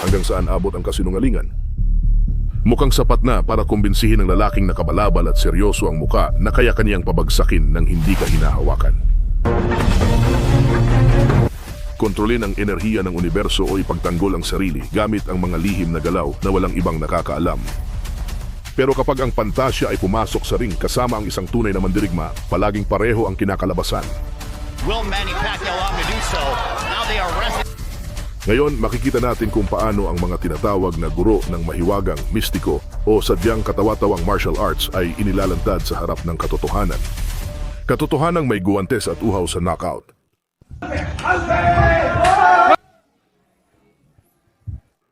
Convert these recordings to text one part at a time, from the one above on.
hanggang saan abot ang kasinungalingan. Mukhang sapat na para kumbinsihin ng lalaking nakabalabal at seryoso ang muka na kaya kaniyang pabagsakin ng hindi ka hinahawakan. Kontrolin ang enerhiya ng universo o ipagtanggol ang sarili gamit ang mga lihim na galaw na walang ibang nakakaalam. Pero kapag ang pantasya ay pumasok sa ring kasama ang isang tunay na mandirigma, palaging pareho ang kinakalabasan. Will Manny Pacquiao opt to do? Ngayon, makikita natin kung paano ang mga tinatawag na guro ng mahiwagang, mistiko o sadyang katawa-tawang martial arts ay inilalantad sa harap ng katotohanan. Katotohanang may guwantes at uhaw sa knockout.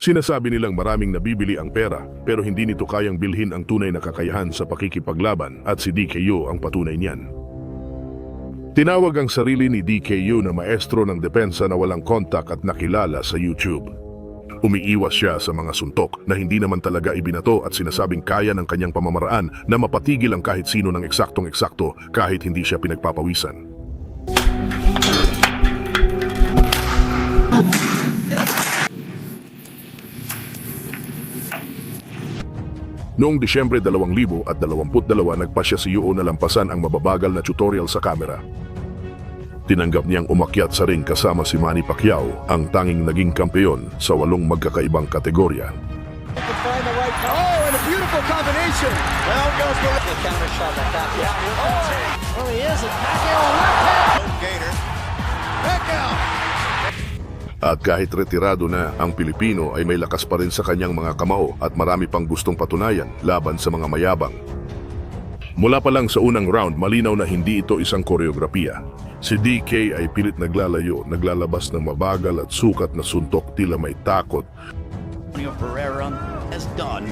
Sinasabi nilang maraming nabibili ang pera pero hindi nito kayang bilhin ang tunay na kakayahan sa pakikipaglaban at si DKU ang patunay niyan. Tinawag ang sarili ni DKU na maestro ng depensa na walang kontak at nakilala sa YouTube. Umiiwas siya sa mga suntok na hindi naman talaga ibinato at sinasabing kaya ng kanyang pamamaraan na mapatigil ang kahit sino ng eksaktong eksakto kahit hindi siya pinagpapawisan. Noong Disyembre 2022, nagpa siya si Yuo na lampasan ang mababagal na tutorial sa kamera. Tinanggap niyang umakyat sa ring kasama si Manny Pacquiao, ang tanging naging kampeyon sa walong magkakaibang kategorya. Oh, and a beautiful combination. Well, goes the counter shot by Pacquiao. Oh, well, he is. Pacquiao left hand. Gator. Pacquiao. At kahit retirado na, ang Pilipino ay may lakas pa rin sa kanyang mga kamao at marami pang gustong patunayan laban sa mga mayabang. Mula pa lang sa unang round, malinaw na hindi ito isang koreografiya. Si DK ay pilit naglalayo, naglalabas ng mabagal at sukat na suntok tila may takot Antonio Pereira has done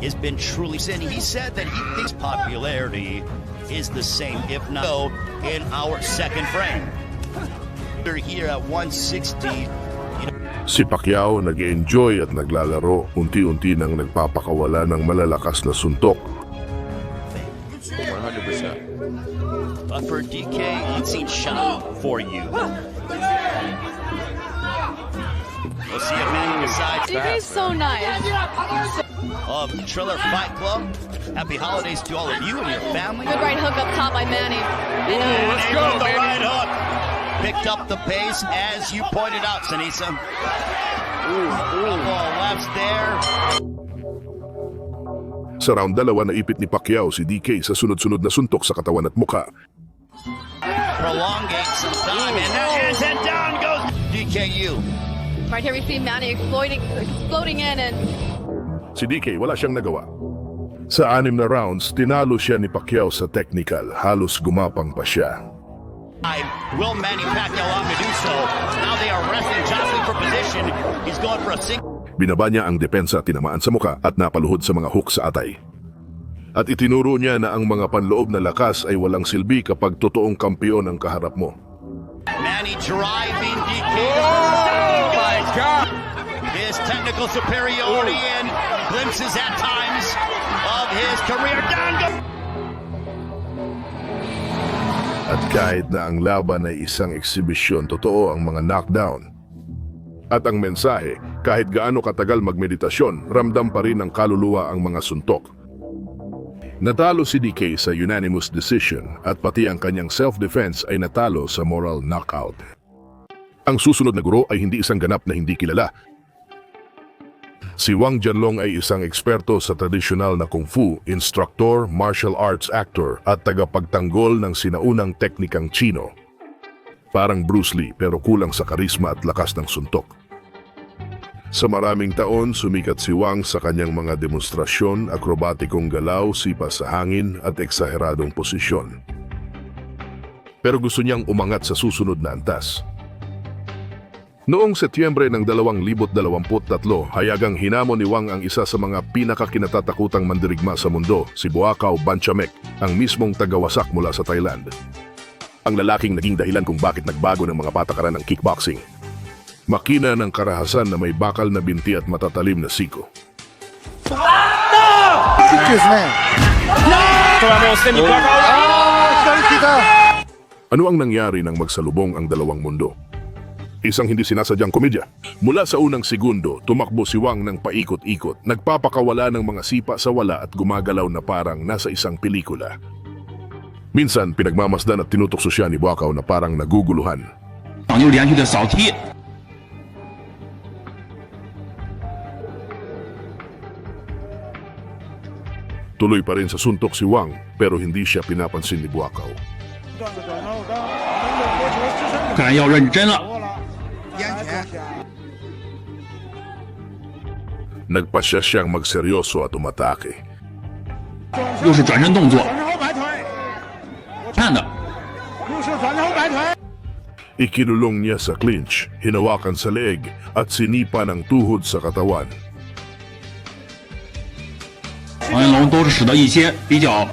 has been truly sin. He said that he thinks popularity is the same, if not in our second frame. We're here at 160. Si Pacquiao nag enjoy at naglalaro, unti-unti nang nagpapakawala ng malalakas na suntok. 100%. But for DK, it seems shy for you. We'll see if Manny decides DK's so nice. of Triller Fight Club. Happy holidays to all of you and your family. Good right hook up top by Manny. And, uh, let's go, the right hook. Picked up the pace as you pointed out, Sanisa. Couple of lefts there. Sa round dalawa naipit ni Pacquiao si DK sa sunod-sunod na suntok sa katawan at muka. Prolongate some time. And now and then down goes DKU. right here we see Manny exploiting, exploding in and Si DK wala siyang nagawa. Sa anim na rounds, tinalo siya ni Pacquiao sa technical. Halos gumapang pa siya. I will Manny Pacquiao opt to do so. Now they are resting jostling for position. He's going for a single. Binaba niya ang depensa tinamaan sa muka at napaluhod sa mga hook sa atay. At itinuro niya na ang mga panloob na lakas ay walang silbi kapag totoong kampiyon ang kaharap mo. Manny driving DK. Oh my God! His technical superiority and glimpses at times of his career. Down At kahit na ang laban ay isang eksibisyon, totoo ang mga knockdown. At ang mensahe, kahit gaano katagal magmeditasyon, ramdam pa rin ng kaluluwa ang mga suntok. Natalo si DK sa unanimous decision at pati ang kanyang self-defense ay natalo sa moral knockout. Ang susunod na guro ay hindi isang ganap na hindi kilala. Si Wang Jianlong ay isang eksperto sa tradisyonal na kung fu, instructor, martial arts actor at tagapagtanggol ng sinaunang teknikang Chino. Parang Bruce Lee pero kulang sa karisma at lakas ng suntok. Sa maraming taon, sumikat si Wang sa kanyang mga demonstrasyon, akrobatikong galaw, sipa sa hangin at eksaheradong posisyon. Pero gusto niyang umangat sa susunod na antas. Noong Setyembre ng 2023, hayagang hinamo ni Wang ang isa sa mga pinakakinatatakutang mandirigma sa mundo, si Buakaw Banchamek, ang mismong tagawasak mula sa Thailand. Ang lalaking naging dahilan kung bakit nagbago ng mga patakaran ng kickboxing. Makina ng karahasan na may bakal na binti at matatalim na siko. Ano ang nangyari nang magsalubong ang dalawang mundo? Isang hindi sinasadyang komedya. Mula sa unang segundo, tumakbo si Wang ng paikot-ikot, nagpapakawala ng mga sipa sa wala at gumagalaw na parang nasa isang pelikula. Minsan, pinagmamasdan at tinutokso siya ni Buakaw na parang naguguluhan. 又连续的扫踢， Tuloy pa rin sa suntok si Wang pero hindi siya pinapansin ni Buakaw. 段子转头，刚能够夺球自身的看来要认真了。 Nagpasya siyang magseryoso at umatake. 又是转身动作，转身后摆腿，看的，又是转身后摆腿。 Ikinulong niya sa clinch, hinawakan sa leeg at sinipa ng tuhod sa katawan. 王彦龙都是使得一些比较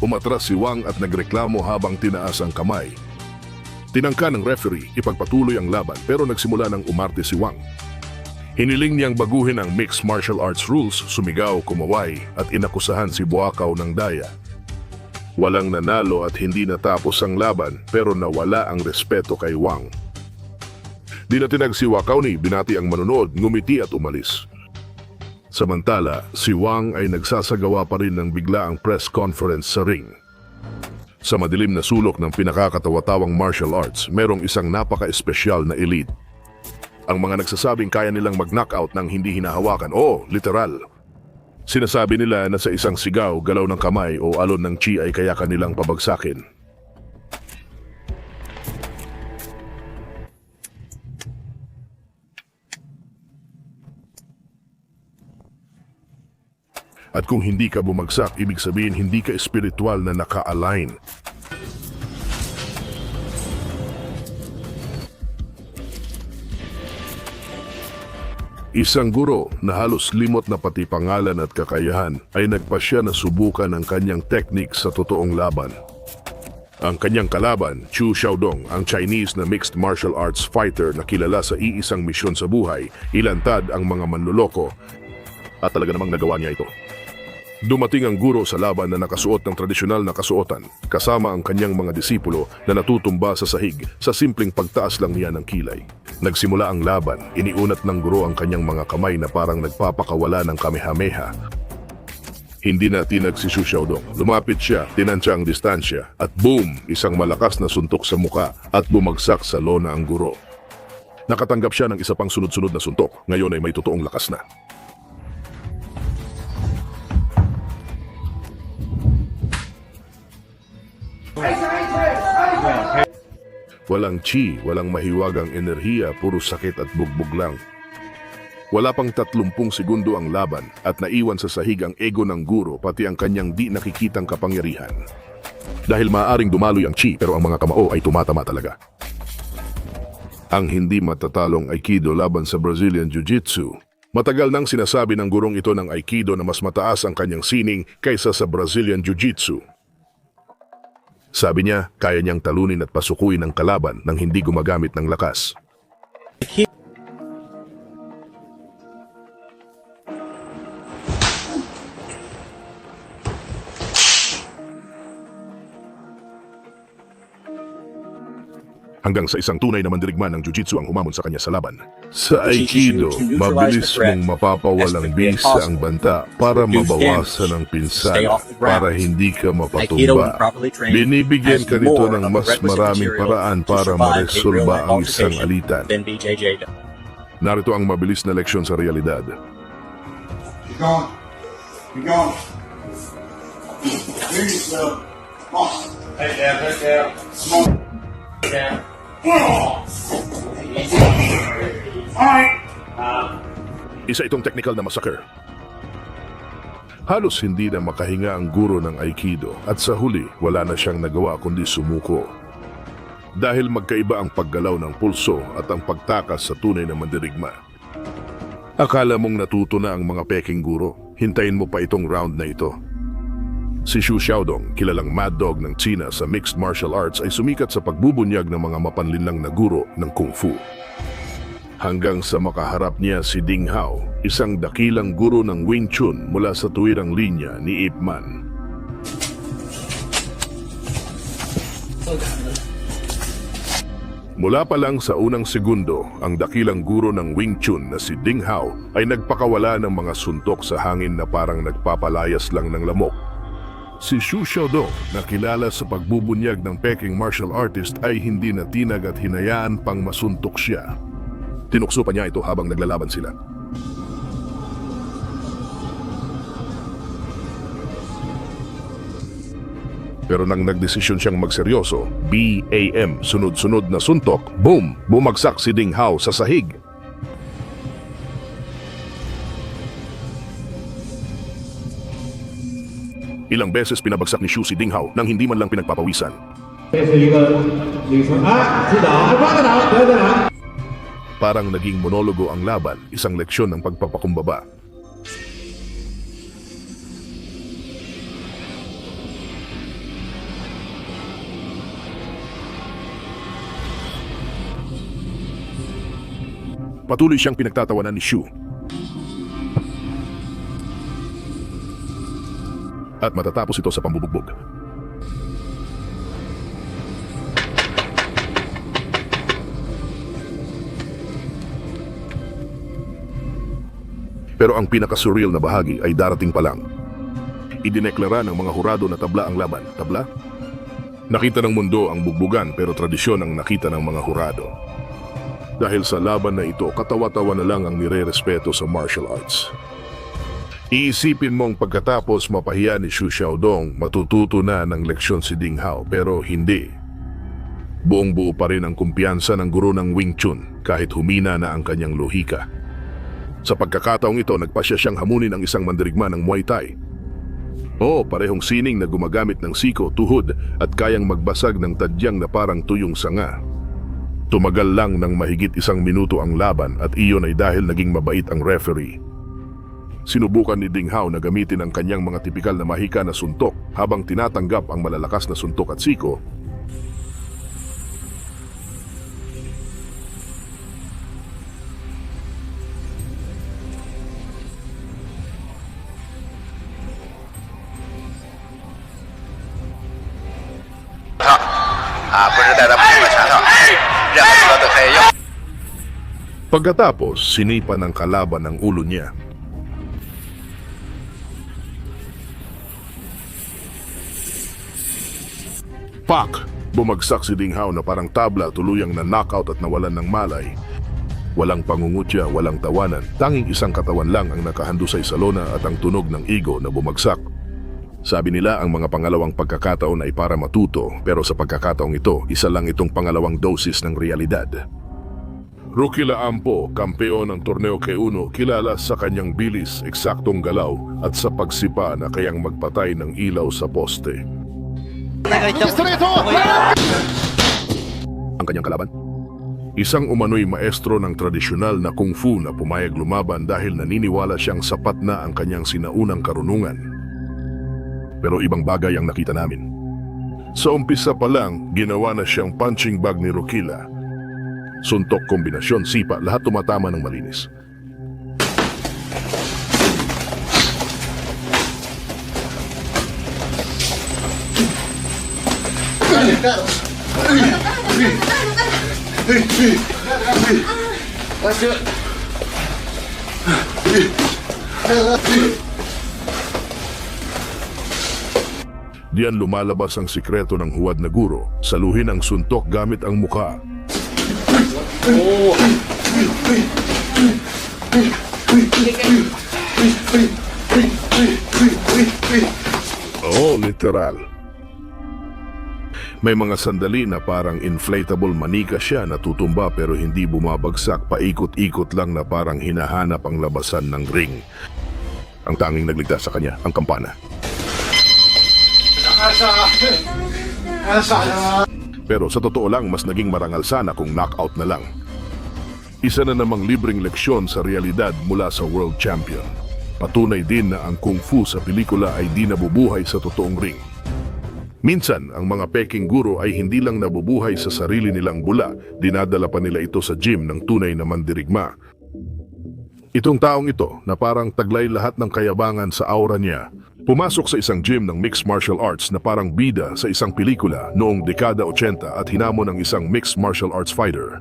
Umatras si Wang at nagreklamo habang tinaas ang kamay. Tinangka ng referee ipagpatuloy ang laban pero nagsimula ng umarte si Wang. Hiniling niyang baguhin ang mixed martial arts rules, sumigaw, kumaway at inakusahan si Buakaw ng daya. Walang nanalo at hindi natapos ang laban pero nawala ang respeto kay Wang. Di na tinag si Wakaw ni binati ang manonood, ngumiti at umalis. Samantala, si Wang ay nagsasagawa pa rin ng biglaang press conference sa ring. Sa madilim na sulok ng pinakakatawa-tawang martial arts, merong isang napaka-espesyal na elite. Ang mga nagsasabing kaya nilang mag-knockout ng hindi hinahawakan, o literal. Sinasabi nila na sa isang sigaw, galaw ng kamay o alon ng chi ay kaya kanilang pabagsakin. At kung hindi ka bumagsak, ibig sabihin hindi ka espiritual na naka-align. Isang guro na halos limot na pati pangalan at kakayahan ay nagpasya na subukan ang kanyang technique sa totoong laban. Ang kanyang kalaban, Chu Xiaodong, ang Chinese na mixed martial arts fighter na kilala sa iisang misyon sa buhay, ilantad ang mga manloloko at talaga namang nagawa niya ito. Dumating ang guro sa laban na nakasuot ng tradisyonal na kasuotan, kasama ang kanyang mga disipulo na natutumba sa sahig sa simpleng pagtaas lang niya ng kilay. Nagsimula ang laban, iniunat ng guro ang kanyang mga kamay na parang nagpapakawala ng kamehameha. Hindi na tinag si Xu Xiaodong. Lumapit siya, tinansya ang distansya, at boom! Isang malakas na suntok sa muka at bumagsak sa lona ang guro. Nakatanggap siya ng isa pang sunod-sunod na suntok. Ngayon ay may totoong lakas na. Walang chi, walang mahiwagang enerhiya, puro sakit at bugbog lang. Wala pang tatlumpung segundo ang laban at naiwan sa sahig ang ego ng guro pati ang kanyang di nakikitang kapangyarihan. Dahil maaring dumaloy ang chi pero ang mga kamao ay tumatama talaga. Ang hindi matatalong Aikido laban sa Brazilian Jiu-Jitsu. Matagal nang sinasabi ng gurong ito ng Aikido na mas mataas ang kanyang sining kaysa sa Brazilian Jiu-Jitsu. Sabi niya, kaya niyang talunin at pasukuin ang kalaban nang hindi gumagamit ng lakas. Hanggang sa isang tunay na mandirigma ng jiu-jitsu ang humamon sa kanya sa laban. Sa Aikido, mabilis mong mapapawalang bisa ang banta para mabawasan ang pinsala, para hindi ka mapatumba. Binibigyan ka nito ng mas maraming paraan para maresolba ang isang alitan. Narito ang mabilis na leksyon sa realidad. Keep going. Keep going. Move yourself. Come on. Head down, head down. Come on. Head down. Isa itong technical na massacre. Halos hindi na makahinga ang guro ng Aikido at sa huli wala na siyang nagawa kundi sumuko. Dahil magkaiba ang paggalaw ng pulso at ang pagtakas sa tunay na mandirigma. Akala mong natuto na ang mga peking guro, hintayin mo pa itong round na ito. Si Xu Xiaodong, kilalang mad dog ng China sa mixed martial arts ay sumikat sa pagbubunyag ng mga mapanlinlang na guro ng Kung Fu. Hanggang sa makaharap niya si Ding Hao, isang dakilang guro ng Wing Chun mula sa tuwirang linya ni Ip Man. Mula pa lang sa unang segundo, ang dakilang guro ng Wing Chun na si Ding Hao ay nagpakawala ng mga suntok sa hangin na parang nagpapalayas lang ng lamok. Si Xu Xiaodong, na kilala sa pagbubunyag ng Peking martial artist ay hindi natinag at hinayaan pang masuntok siya. Tinukso pa niya ito habang naglalaban sila. Pero nang nagdesisyon siyang magseryoso, BAM, sunod-sunod na suntok, boom, bumagsak si Ding Hao sa sahig. Ilang beses pinabagsak ni Shu si Ding Hao nang hindi man lang pinagpapawisan. Parang naging monologo ang laban, isang leksyon ng pagpapakumbaba. Patuloy siyang pinagtatawanan ni Shu At matatapos ito sa pambubugbog. Pero ang pinaka-surreal na bahagi ay darating pa lang. Idineklara ng mga hurado na tabla ang laban. Tabla? Nakita ng mundo ang bugbugan pero tradisyon ang nakita ng mga hurado. Dahil sa laban na ito, katawa-tawa na lang ang nire-respeto sa martial arts. Iisipin mong pagkatapos mapahiya ni Xu Xiaodong, matututo na ng leksyon si Ding Hao pero hindi. Buong buo pa rin ang kumpiyansa ng guro ng Wing Chun kahit humina na ang kanyang lohika. Sa pagkakataong ito, nagpasya siyang hamunin ang isang mandirigma ng Muay Thai. Oo, parehong sining na gumagamit ng siko, tuhod at kayang magbasag ng tadyang na parang tuyong sanga. Tumagal lang ng mahigit isang minuto ang laban at iyon ay dahil naging mabait ang referee. Sinubukan ni Ding Hao na gamitin ang kanyang mga tipikal na mahika na suntok habang tinatanggap ang malalakas na suntok at siko. Pagkatapos, sinipa ng kalaban ang ulo niya. Pak! Bumagsak si Ding Hao na parang tabla tuluyang na knockout at nawalan ng malay. Walang pangungutya, walang tawanan, tanging isang katawan lang ang nakahandusay sa lona at ang tunog ng igo na bumagsak. Sabi nila ang mga pangalawang pagkakataon ay para matuto pero sa pagkakataong ito, isa lang itong pangalawang dosis ng realidad. Rookie Laampo, kampeon ng torneo K1, kilala sa kanyang bilis, eksaktong galaw at sa pagsipa na kayang magpatay ng ilaw sa poste. Ang kanyang kalaban? Isang umano'y maestro ng tradisyonal na kung fu na pumayag lumaban dahil naniniwala siyang sapat na ang kanyang sinaunang karunungan. Pero ibang bagay ang nakita namin. Sa umpisa pa lang, ginawa na siyang punching bag ni Rokila Suntok, kombinasyon, sipa, lahat tumatama ng malinis. Diyan lumalabas ang sikreto ng huwad na guro, saluhin ang suntok gamit ang muka. Oo, literal. May mga sandali na parang inflatable manika siya na tutumba pero hindi bumabagsak paikot-ikot lang na parang hinahanap ang labasan ng ring. Ang tanging nagligtas sa kanya, ang kampana. Pero sa totoo lang, mas naging marangal sana kung knockout na lang. Isa na namang libreng leksyon sa realidad mula sa world champion. Patunay din na ang kung fu sa pelikula ay di nabubuhay sa totoong ring. Minsan, ang mga peking guro ay hindi lang nabubuhay sa sarili nilang bula, dinadala pa nila ito sa gym ng tunay na mandirigma. Itong taong ito na parang taglay lahat ng kayabangan sa aura niya, Pumasok sa isang gym ng mixed martial arts na parang bida sa isang pelikula noong dekada 80 at hinamon ng isang mixed martial arts fighter.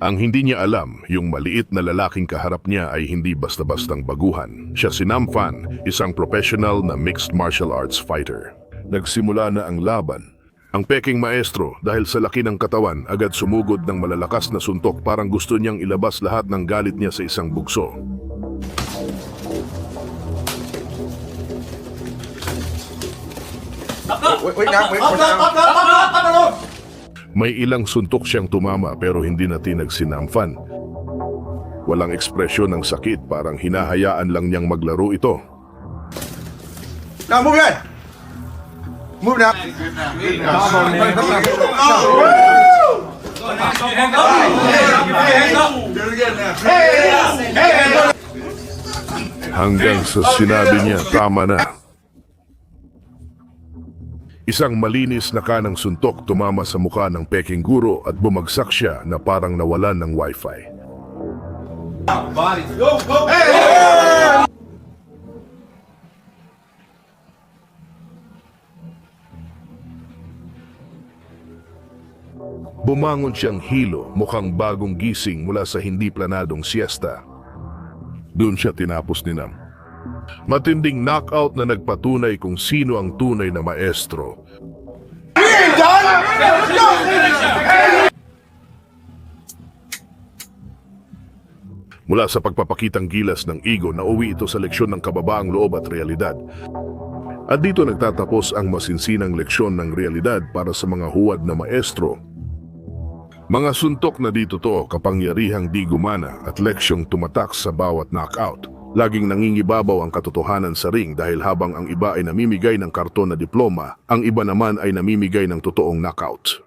Ang hindi niya alam, yung maliit na lalaking kaharap niya ay hindi basta-bastang baguhan. Siya si Nam Fan, isang professional na mixed martial arts fighter. Nagsimula na ang laban. Ang peking maestro, dahil sa laki ng katawan, agad sumugod ng malalakas na suntok parang gusto niyang ilabas lahat ng galit niya sa isang bugso. Wait, wait wait. May ilang suntok siyang tumama pero hindi na tinag si Namfan. Walang ekspresyon ng sakit parang hinahayaan lang niyang maglaro ito. Now move in. Move now. Hanggang sa sinabi niya tama na. Isang malinis na kanang suntok tumama sa mukha ng peking guro at bumagsak siya na parang nawalan ng wifi. Bumangon siyang hilo, mukhang bagong gising mula sa hindi planadong siesta. Doon siya tinapos ni Nam. Matinding knockout na nagpatunay kung sino ang tunay na maestro. Mula sa pagpapakitang gilas ng ego, nauwi ito sa leksyon ng kababaang loob at realidad. At dito nagtatapos ang masinsinang leksyon ng realidad para sa mga huwad na maestro. Mga suntok na dito to, kapangyarihang di gumana at leksyong tumatak sa bawat knockout. Laging nangingibabaw ang katotohanan sa ring dahil habang ang iba ay namimigay ng karton na diploma, ang iba naman ay namimigay ng totoong knockout.